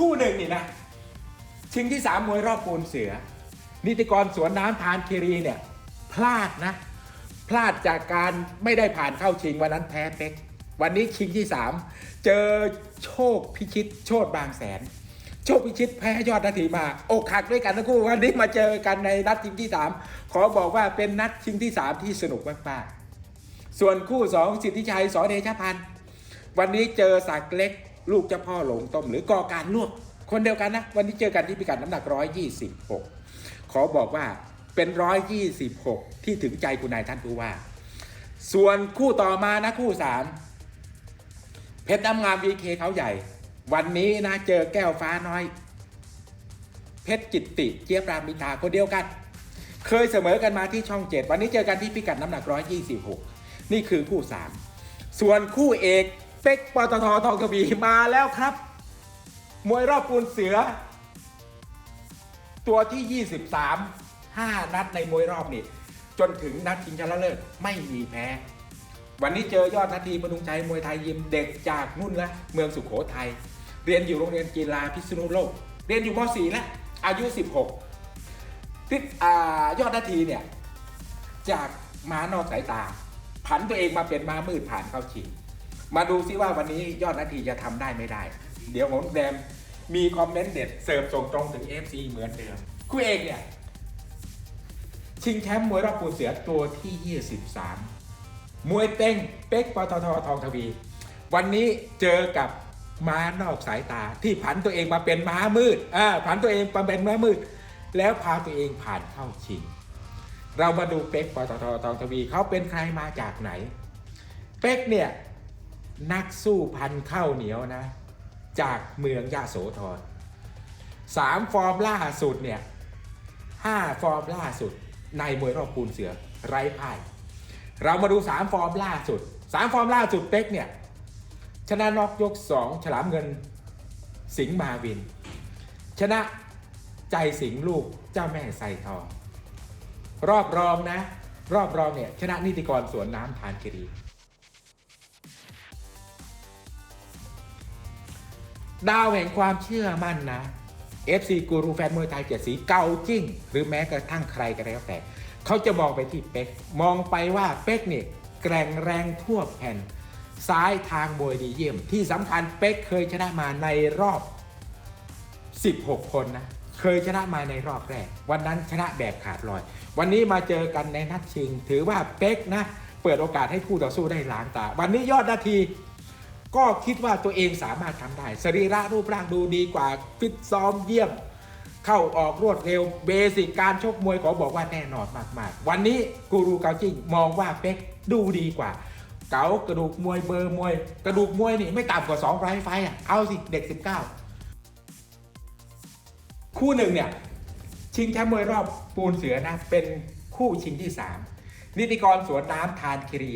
คู่หนึ่งนี่นะชิงที่สามมวยรอบปูนเสือ นิติกรสวนน้ำทานคีรีเนี่ยพลาดนะ พลาดจากการไม่ได้ผ่านเข้าชิงวันนั้นแพ้เป๊กวันนี้ชิงที่สามเจอโชคพิชิต โชดบางแสน โชคพิชิตแพ้ยอดนาทีมา อกหักด้วยกันทั้งคู่วันนี้มาเจอกันในนัดชิงที่สามขอบอกว่าเป็นนัดชิงที่สามที่สนุกมากๆส่วนคู่สองสิทธิชัยสอเดชพันธ์วันนี้เจอสักดิ์เล็ก ลูกเจ้าพ่อหลงต้มหรือกอการลวกคนเดียวกันนะ วันนี้เจอกันที่พิกัดน้ำหนัก 126 ขอบอกว่าเป็น 126 ที่ถึงใจคุณนายท่านผู้ว่า ส่วนคู่ต่อมานะคู่สามเพชรน้ำงามวีเคเขาใหญ่ วันนี้นะเจอแก้วฟ้าน้อย เพชรจิตติเจี๊ยบรามิตาคนเดียวกัน เคยเสมอกันมาที่ช่องเจ็ดวันนี้เจอกันที่พิกัดน้ำหนัก 126 นี่คือคู่สามส่วนคู่เอก เป๊กปตททองกบีมาแล้วครับ มวยรอบปูนเสือ ตัวที่ 23 5 นัดในมวยรอบนี่ จนถึงนัดชิงชนะเลิศไม่มีแพ้ วันนี้เจอยอดนาทีมนุงใจมวยไทยยิมเด็กจากนุ่นละเมืองสุขโขทัยเรียนอยู่โรงเรียนกีฬาพิษณุโลก เรียนอยู่ม .4 แล้วอายุ 16พิษอ่ายอดนาทีเนี่ย จากม้านอกสายตา ผันตัวเองมาเป็นม้ามืดผ่านเข้าชิง มาดูซิว่าวันนี้ยอดนาทีจะทำได้ไม่ได้ เดี๋ยวผมแดมมีคอมเมนต์เด็ดเสิร์ฟส่งตรงถึง FC เหมือนเดิมคู่เอกเนี่ย ชิงแชมป์มวยรอบปูนเสือตัวที่ 23 มวยเต็งเป๊กปตททองทวี วันนี้เจอกับม้านอกสายตาที่ผันตัวเองมาเป็นม้ามืดอ่าผันตัวเองมาเป็นม้ามืด แล้วพาตัวเองผ่านเข้าชิง เรามาดูเป๊กปตททองทวีเขาเป็นใครมาจากไหน เป๊กเนี่ย นักสู้พันข้าวเหนียวนะ จากเมืองยะโสธรสามฟอร์มล่าสุดเนี่ยห้าฟอร์มล่าสุด ในมวยรอบปูนเสือไร้พ่าย เรามาดูสามฟอร์มล่าสุดสามฟอร์มล่าสุดเป๊กเนี่ยชนะนอกยกสองฉลามเงินสิงห์มาวิน ชนะใจสิงห์ลูกเจ้าแม่ไซทองรอบรองนะ รอบรองเนี่ยชนะนิติกรสวนน้ำทานครี ดาวแห่งความเชื่อมั่นนะ FC กูรูแฟนมวยไทยเกียรติศรีเก่าจริงหรือแม้กระทั่งใครก็แล้วแต่ เขาจะมองไปที่เป๊กมองไปว่าเป๊กเนี่ยแกร่งแรงทั่วแผ่น ซ้ายทางมวยดีเยี่ยม ที่สำคัญเป๊กเคยชนะมาในรอบ 16 คนนะเคยชนะมาในรอบแรก วันนั้นชนะแบบขาดลอย วันนี้มาเจอกันในนัดชิง ถือว่าเป๊กนะ เปิดโอกาสให้คู่ต่อสู้ได้ล้างตา วันนี้ยอดนาที ก็คิดว่าตัวเองสามารถทำได้ สรีระรูปร่างดูดีกว่าฟิตซ้อมเยี่ยม เข้าออกรวดเร็วเบสิกการชกมวยขอบอกว่าแน่นอนมากๆ วันนี้กูรูเกาจิ้งมองว่าเป๊กดูดีกว่า เก๋ากระดูกมวยเบอร์มวย กระดูกมวยนี่ไม่ต่ำกว่า2ไฟไฟอะเอาสิเด็ก 19 คู่หนึ่งเนี่ยชิงแชมป์มวยรอบปูนเสือนะเป็นคู่ชิงที่ 3 นิติกรสวนน้ำทานคิรี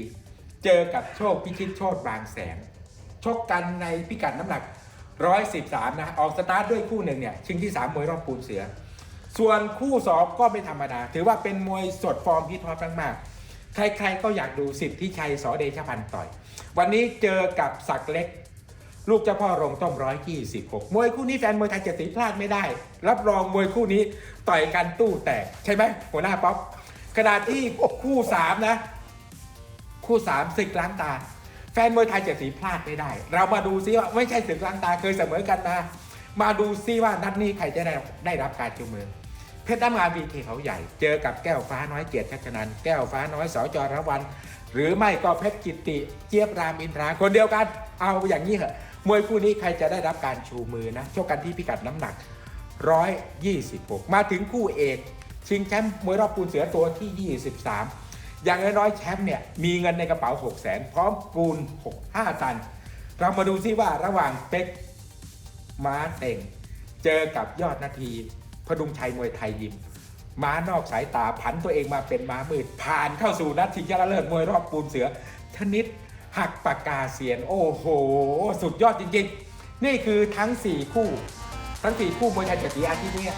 เจอกับโชคพิชิตโชตบางแสน ชกกันในพิกัดน้ำหนัก 113 นะ ออกสตาร์ทด้วยคู่หนึ่งเนี่ย ชิงที่ 3 มวยรอบปูนเสือ ส่วนคู่ 2 ก็ไม่ธรรมดา ถือว่าเป็นมวยสดฟอร์มฮิตฮอตมากๆ ใครๆก็อยากดูสิทธิชัยสอเดชพันธ์ต่อย วันนี้เจอกับศักดิ์เล็ก ลูกเจ้าพ่อโรงต้ม126มวยคู่นี้แฟนมวยไทยเจ็ดสีพลาดไม่ได้ รับรองมวยคู่นี้ต่อยกันตู้แตกใช่ไหมหัวหน้าป๊อปขณะที่คู่สามนะ คู่สามศึกล้างตา แฟนมวยไทยเจ็ดสีพลาดไม่ได้ เรามาดูซิว่าไม่ใช่ศึกล้างตาเคยเสมอกันนะมาดูซิว่านัดนี้ใครจะได้ได้รับการจูงมือ เพชรน้ำงามวีเคเขาใหญ่ เจอกับแก้วฟ้าน้อยเกียรติชัชนันแก้วฟ้าน้อยสจรวัน หรือไม่ก็เพชรกิตติเจี๊ยบรามอินทราคนเดียวกัน เอาอย่างนี้เหอะมวยคู่นี้ใครจะได้รับการชูมือนะชกกันที่พิกัดน้ำหนัก 126 มาถึงคู่เอกชิงแชมป์มวยรอบปูนเสือตัวที่ 23 อย่างน้อยๆแชมป์เนี่ยมีเงินในกระเป๋า 6 0แสนพร้อมปูน 65 ตัน เรามาดูซิว่าระหว่างเป็กม้าเต่ง เจอกับยอดนาทีพดุงชัยมวยไทยยิม ม้านอกสายตาผันตัวเองมาเป็นม้ามืด ผ่านเข้าสู่นัดชิงชนะเลิศมวยรอบปูนเสือ ชนิดหักปากกาเสียน โอ้โห สุดยอดจริงๆ นี่คือทั้ง 4 คู่ ทั้ง 4 คู่มวยไทยเจ็ดสีอาทิตย์นี้